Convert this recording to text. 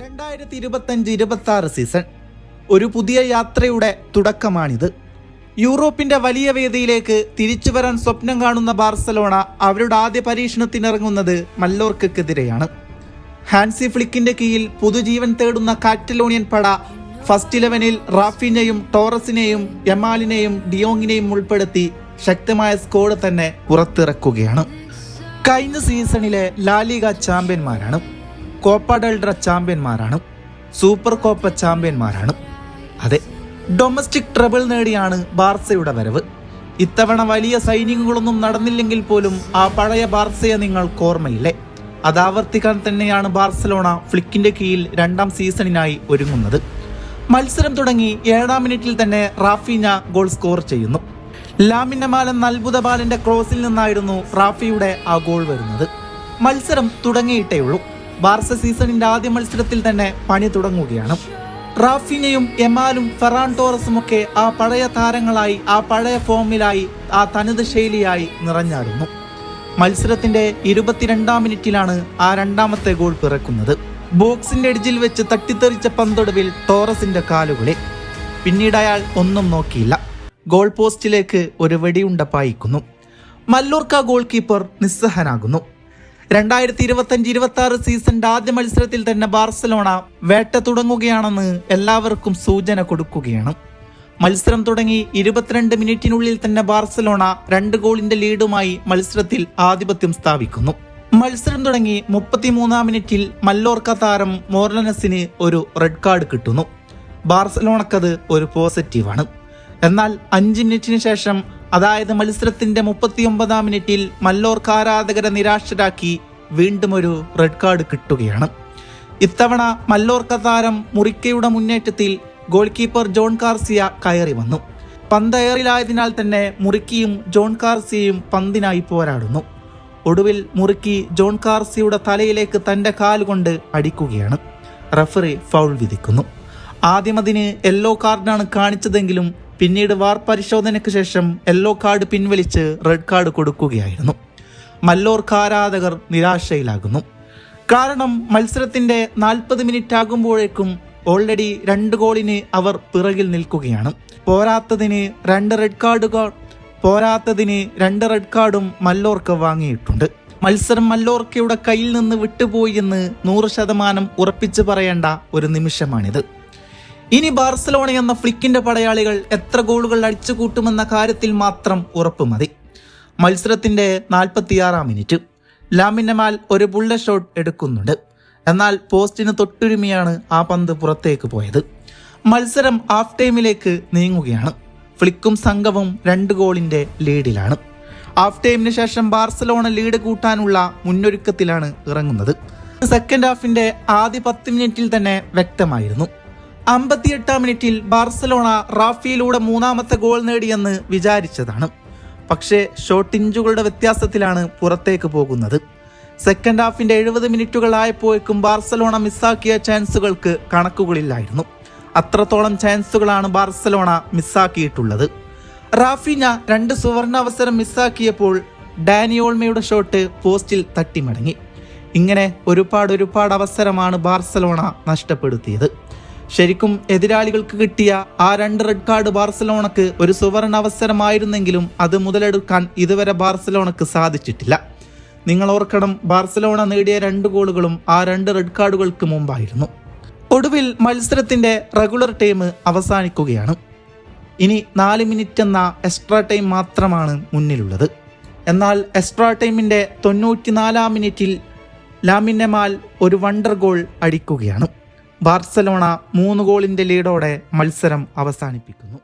രണ്ടായിരത്തി ഇരുപത്തഞ്ച് ഇരുപത്തി ആറ് സീസൺ ഒരു പുതിയ യാത്രയുടെ തുടക്കമാണിത്. യൂറോപ്പിന്റെ വലിയ വേദിയിലേക്ക് തിരിച്ചു വരാൻ സ്വപ്നം കാണുന്ന ബാർസലോണ അവരുടെ ആദ്യ പരീക്ഷണത്തിനിറങ്ങുന്നത് മല്ലോർക്കെതിരെയാണ് ഹാൻസി ഫ്ലിക്കിന്റെ കീഴിൽ പുതുജീവൻ തേടുന്ന കാറ്റലോണിയൻ പട ഫസ്റ്റ് ഇലവനിൽ റാഫിനെയും ടോറസിനെയും യമാലിനെയും ഡിയോങ്ങിനെയും ഉൾപ്പെടുത്തി ശക്തമായ സ്കോഡ് തന്നെ പുറത്തിറക്കുകയാണ്. കഴിഞ്ഞ സീസണിലെ ലാലിക ചാമ്പ്യന്മാരാണ്. കോപ്പ ഡെൽഡ്ര ചാമ്പ്യന്മാരാണ്. സൂപ്പർ കോപ്പ ചാമ്പ്യന്മാരാണ്. അതെ ഡൊമസ്റ്റിക് ട്രബിൾ നേടിയാണ് ബാർസയുടെ വരവ്. ഇത്തവണ വലിയ സൈനികങ്ങളൊന്നും നടന്നില്ലെങ്കിൽ പോലും ആ പഴയ ബാർസയെ നിങ്ങൾ ഓർമ്മയില്ലേ അത് ആവർത്തിക്കാൻ തന്നെയാണ് ബാർസലോണ ഫ്ലിക്കിന്റെ കീഴിൽ രണ്ടാം സീസണിനായി ഒരുങ്ങുന്നത്. മത്സരം തുടങ്ങി ഏഴാം മിനിറ്റിൽ തന്നെ റാഫിന ഗോൾ സ്കോർ ചെയ്യുന്നു. ലാമിനമാൽ എന്ന അത്ഭുത ബാലന്റെ ക്രോസിൽ നിന്നായിരുന്നു റാഫിയുടെ ആ ഗോൾ വരുന്നത്. മത്സരം തുടങ്ങിയിട്ടേ ഉള്ളൂ ബാർസ സീസണിന്റെ ആദ്യ മത്സരത്തിൽ തന്നെ പണി തുടങ്ങുകയാണ്. റാഫിനയും എമാലും ഫെറാൻ ടോറസും ഒക്കെ ആ പഴയ താരങ്ങളായി ആ പഴയ ഫോമിലായി ആ തനത് ശൈലിയായി നിറഞ്ഞാടുന്നു. മത്സരത്തിന്റെ ഇരുപത്തിരണ്ടാം മിനിറ്റിലാണ് ആ രണ്ടാമത്തെ ഗോൾ പിറക്കുന്നത്. ബോക്സിന്റെ എഡ്ജിൽ വെച്ച് തട്ടിത്തെറിച്ച പന്തൊടുവിൽ ടോറസിന്റെ കാലുകളെ. പിന്നീട് അയാൾ ഒന്നും നോക്കിയില്ല. ഗോൾ പോസ്റ്റിലേക്ക് ഒരു വെടിയുണ്ട പായിക്കുന്നു. മല്ലൂർക്ക ഗോൾ കീപ്പർ നിസ്സഹനാകുന്നു. രണ്ടായിരത്തി ഇരുപത്തഞ്ച് ഇരുപത്തി ആറ് സീസണിന്റെ ആദ്യ മത്സരത്തിൽ തന്നെ ബാർസലോണ വേട്ട തുടങ്ങുകയാണെന്ന് എല്ലാവർക്കും സൂചന കൊടുക്കുകയാണ്. മത്സരം തുടങ്ങി ഇരുപത്തിരണ്ട് മിനിറ്റിനുള്ളിൽ തന്നെ ബാർസലോണ രണ്ട് ഗോളിന്റെ ലീഡുമായി മത്സരത്തിൽ ആധിപത്യം സ്ഥാപിക്കുന്നു. മത്സരം തുടങ്ങി മുപ്പത്തിമൂന്നാം മിനിറ്റിൽ മല്ലോർക്ക താരം മോർലനസിന് ഒരു റെഡ് കാർഡ് കിട്ടുന്നു. ബാർസലോണക്കത് ഒരു പോസിറ്റീവാണ്. എന്നാൽ അഞ്ച് മിനിറ്റിന് ശേഷം അതായത് മത്സരത്തിന്റെ മുപ്പത്തിയൊമ്പതാം മിനിറ്റിൽ മല്ലോർക്ക് ആരാധകരെ നിരാശരാക്കി വീണ്ടും ഒരു റെഡ് കാർഡ് കിട്ടുകയാണ്. ഇത്തവണ മല്ലോർക്ക താരം മുറിക്കയുടെ മുന്നേറ്റത്തിൽ ഗോൾ കീപ്പർ ജോൺ കാർസിയ കയറി വന്നു. പന്ത് എയറിലായതിനാൽ തന്നെ മുറിക്കിയും ജോൺ കാർസിയയും പന്തിനായി പോരാടുന്നു. ഒടുവിൽ മുറുക്കി ജോൺ കാർസിയുടെ തലയിലേക്ക് തന്റെ കാലുകൊണ്ട് അടിക്കുകയാണ്. റഫറി ഫൗൾ വിധിക്കുന്നു. ആദ്യം അതിന് യെല്ലോ കാർഡാണ് കാണിച്ചതെങ്കിലും പിന്നീട് വാർ പരിശോധനയ്ക്ക് ശേഷം യെല്ലോ കാർഡ് പിൻവലിച്ച് റെഡ് കാർഡ് കൊടുക്കുകയായിരുന്നു. മല്ലോർക്ക് ആരാധകർ നിരാശയിലാകുന്നു. കാരണം മത്സരത്തിന്റെ നാൽപ്പത് മിനിറ്റ് ആകുമ്പോഴേക്കും ഓൾറെഡി രണ്ട് ഗോളിന് അവർ പിറകിൽ നിൽക്കുകയാണ്. പോരാത്തതിന് രണ്ട് റെഡ് കാർഡുകൾ പോരാത്തതിന് രണ്ട് റെഡ് കാർഡും മല്ലോർക്ക് വാങ്ങിയിട്ടുണ്ട്. മത്സരം മല്ലോർക്കയുടെ കയ്യിൽ നിന്ന് വിട്ടുപോയി എന്ന് നൂറ് ശതമാനം ഉറപ്പിച്ചു പറയേണ്ട ഒരു നിമിഷമാണിത്. ഇനി ബാർസലോണ എന്ന ഫ്ലിക്കിന്റെ പടയാളികൾ എത്ര ഗോളുകൾ അടിച്ചു കൂട്ടുമെന്ന കാര്യത്തിൽ മാത്രം ഉറപ്പ് മതി. മത്സരത്തിന്റെ നാൽപ്പത്തിയാറാം മിനിറ്റ്. ലാമിനമാൽ ഒരു ബുള്ളറ്റ് ഷോട്ട് എടുക്കുന്നുണ്ട്. എന്നാൽ പോസ്റ്റിന് തൊട്ടുരുമിയാണ് ആ പന്ത് പുറത്തേക്ക് പോയത്. മത്സരം ഹാഫ് ടൈമിലേക്ക് നീങ്ങുകയാണ്. ഫ്ലിക്കും സംഘവും രണ്ട് ഗോളിന്റെ ലീഡിലാണ്. ഹാഫ് ടൈമിന് ശേഷം ബാർസലോണ ലീഡ് കൂട്ടാനുള്ള മുന്നൊരുക്കത്തിലാണ് ഇറങ്ങുന്നത്. സെക്കൻഡ് ഹാഫിന്റെ ആദ്യ പത്ത് മിനിറ്റിൽ തന്നെ വ്യക്തമായിരുന്നു. അമ്പത്തിയെട്ടാം മിനിറ്റിൽ ബാർസലോണ റാഫിയിലൂടെ മൂന്നാമത്തെ ഗോൾ നേടിയെന്ന് വിചാരിച്ചതാണ്. പക്ഷേ ഷോട്ട് ഇഞ്ചുകളുടെ വ്യത്യാസത്തിലാണ് പുറത്തേക്ക് പോകുന്നത്. സെക്കൻഡ് ഹാഫിന്റെ എഴുപത് മിനിറ്റുകളായപ്പോഴേക്കും ബാർസലോണ മിസ്സാക്കിയ ചാൻസുകൾക്ക് കണക്കുകളില്ലായിരുന്നു. അത്രത്തോളം ചാൻസുകളാണ് ബാർസലോണ മിസ്സാക്കിയിട്ടുള്ളത്. റാഫിന രണ്ട് സുവർണ അവസരം മിസ്സാക്കിയപ്പോൾ ഡാനിയോൾമയുടെ ഷോട്ട് പോസ്റ്റിൽ തട്ടിമടങ്ങി. ഇങ്ങനെ ഒരുപാട് ഒരുപാട് അവസരമാണ് ബാർസലോണ നഷ്ടപ്പെടുത്തിയത്. ശരിക്കും എതിരാളികൾക്ക് കിട്ടിയ ആ രണ്ട് റെഡ് കാർഡ് ബാർസലോണക്ക് ഒരു സുവർണ അവസരമായിരുന്നെങ്കിലും അത് മുതലെടുക്കാൻ ഇതുവരെ ബാർസലോണക്ക് സാധിച്ചിട്ടില്ല. നിങ്ങൾ ഓർക്കണം ബാർസലോണ നേടിയ രണ്ട് ഗോളുകളും ആ രണ്ട് റെഡ് കാർഡുകൾക്ക് മുമ്പായിരുന്നു. ഒടുവിൽ മത്സരത്തിന്റെ റെഗുലർ ടൈം അവസാനിക്കുകയാണ്. ഇനി നാല് മിനിറ്റ് എന്ന എക്സ്ട്രാ ടൈം മാത്രമാണ് മുന്നിലുള്ളത്. എന്നാൽ എക്സ്ട്രാ ടൈമിന്റെ തൊണ്ണൂറ്റിനാലാം മിനിറ്റിൽ ലാമിനെമാൽ ഒരു വണ്ടർ ഗോൾ അടിക്കുകയാണ്. ബാർസലോണ മൂന്ന് ഗോളിന്റെ ലീഡോടെ മത്സരം അവസാനിപ്പിക്കുന്നു.